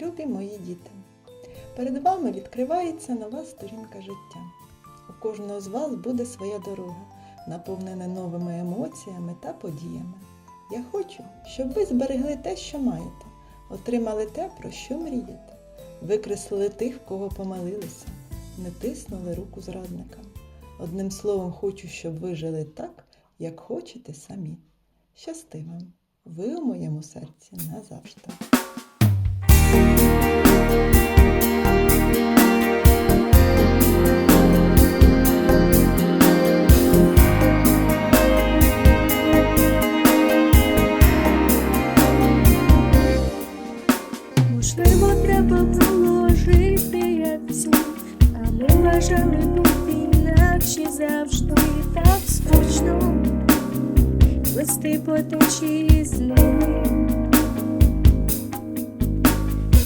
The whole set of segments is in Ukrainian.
Любі мої діти! Перед вами відкривається нова сторінка життя. У кожного з вас буде своя дорога, наповнена новими емоціями та подіями. Я хочу, щоб ви зберегли те, що маєте, отримали те, про що мрієте, викреслили тих, кого помилилися, не тиснули руку зрадникам. Одним словом, хочу, щоб ви жили так, як хочете самі. Щасти вам! Ви у моєму серці назавжди. Вважали бути інакше завжди. Так скучно. Вести по течії з ними.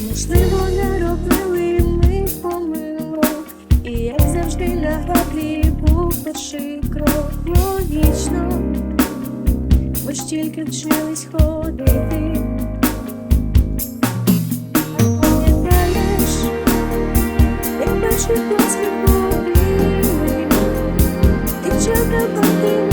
Можливо, не робили ми помилок, і як завжди на граблі був перший крок. Логічно, ми ж тільки вчились ходити. Пам'ятаєш, як you know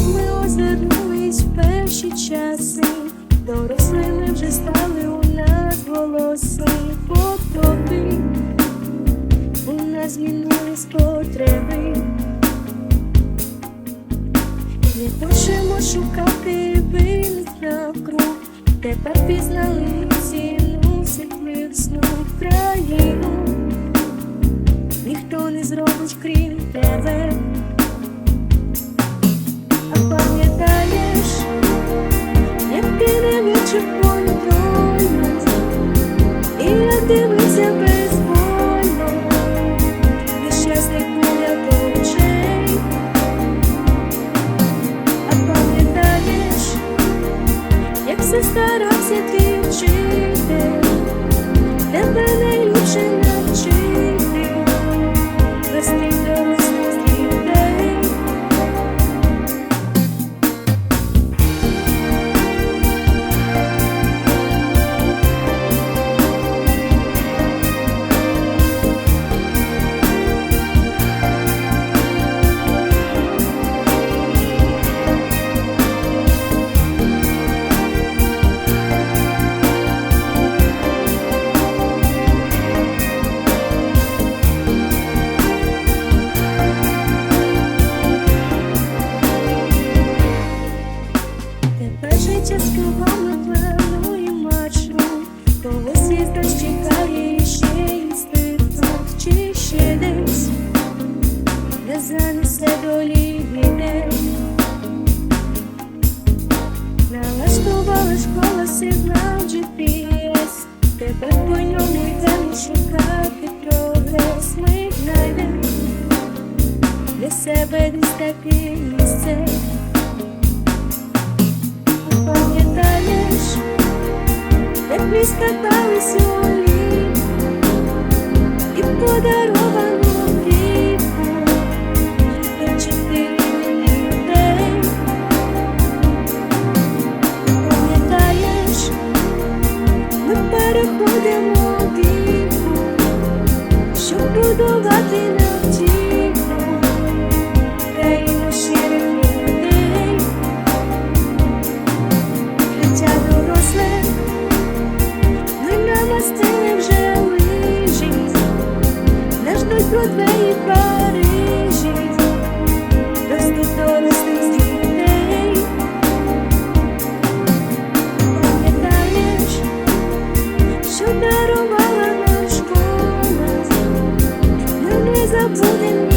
ми озирнулись в перші часи, дорослими вже стали у нас голоси потоки, у нас змінились потреби. Не хочемо шукати винних навкруг, тепер пізнали ціну світлих снув країну. Ніхто не зробить крім тебе. Не відчув контролю, і я дивився безвольно, нещасних поля старався чекати прогрес ми знайдемо для себе десь таке місце. Пам'ятаєш, як ми скатались у лі і подаровано ліку до чотири. Пам'ятаєш, ми переходимо. to do putting